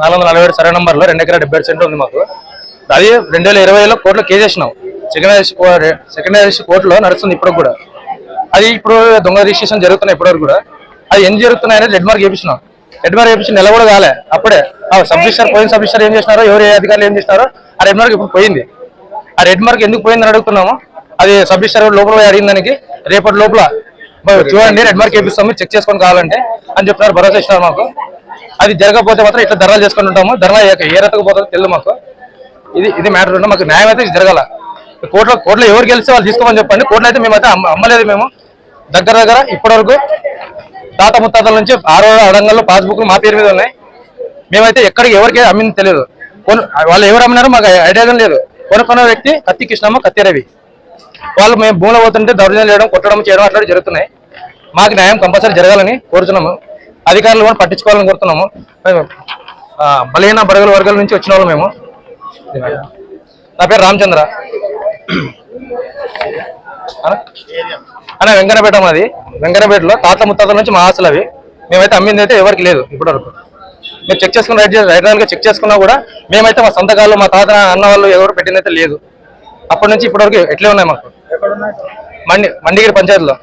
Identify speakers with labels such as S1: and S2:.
S1: నాలుగు వందల నలభై ఏడు సర్వే నంబర్లో రెండు ఎకరా డెబ్బై సెంట్లు ఉంది మాకు. అది రెండు వేల ఇరవైలో కోర్టులో కేసేసినాం వేసినాం సెకండ్ సెకండ్ కోర్టులో నడుస్తుంది ఇప్పుడు కూడా. అది ఇప్పుడు దొంగ రిజిస్ట్రేషన్ జరుగుతున్నాయి ఇప్పటివరకు కూడా. అది ఏం జరుగుతున్నాయి అనేది రెడ్ మార్క్ చేపించినాం. రెడ్ మార్క్ చేపించి నెల కూడా కాలే. అప్పుడే సబ్ రిజిస్టర్ పోయిన సబ్ రిజిస్టర్ ఏం చేసినారో ఎవరు ఏ అధికారులు ఏం చేసినారో ఆ రెడ్ మార్క్ ఇప్పుడు పోయింది. ఆ రెడ్ మార్క్ ఎందుకు పోయిందని అడుగుతున్నాము. అది సబ్ రిజిస్టర్ లోపల పోయి అడిగిన దానికి రేపటి లోపల. మరి చూడండి రెడ్ మార్క్ వేపిస్తాం చెక్ చేసుకొని కావాలంటే అని చెప్తున్నారు భరోసా ఇస్తున్నారు మాకు. అది జరగకపోతే మాత్రం ఇట్లా ధరలు చేసుకుని ఉంటాము. ధరలు ఏ రతకు పోతుందో తెలియదు మాకు. ఇది ఇది మ్యాటర్ ఉంటుంది మాకు న్యాయం అయితే జరగాల. కోర్టులో కోర్టులో ఎవరు గెలిస్తే వాళ్ళు తీసుకోమని చెప్పండి. కోర్టులో అయితే మేమైతే అమ్మలేదు మేము. దగ్గర దగ్గర ఇప్పటివరకు తాత ముత్తాతల నుంచి ఆరో అడంగల్లో పాస్బుక్లు మా పేరు మీద ఉన్నాయి. మేమైతే ఎక్కడికి ఎవరికి అమ్మింది తెలియదు కొను వాళ్ళు ఎవరు అమ్మినారో మాకు ఐడియా లేదు. కొనుక్కున్న వ్యక్తి కత్తి కృష్ణమ్మ కత్తి రవి. వాళ్ళు మేము భూమిలో పోతుంటే దౌర్జన్యం చేయడం కొట్టడం చేయడం అట్లా జరుగుతున్నాయి. మాకు న్యాయం కంపల్సరీ జరగాలని కోరుతున్నాము అధికారులు కూడా పట్టించుకోవాలని కోరుతున్నాము. బలహీన బడగల వర్గాల నుంచి వచ్చిన వాళ్ళు మేము. నా పేరు రామచంద్ర. అన్న? అన్న వెంకన్నపేట మాది. వెంకన్నపేటలో తాత ముత్తాతల నుంచి మా ఆశలు అవి. మేమైతే అమ్మింది అయితే ఎవరికి లేదు ఇప్పటివరకు. మీరు చెక్ చేసుకున్న రైట్ రైట్ చెక్ చేసుకున్నా కూడా మేమైతే మా సంతకాలు మా తాత అన్న వాళ్ళు ఎవరు పెట్టిందైతే లేదు. అప్పటి నుంచి ఇప్పటివరకు ఎట్లే ఉన్నాయి మాకు? మండి మండిగిరి పంచాయతీలో.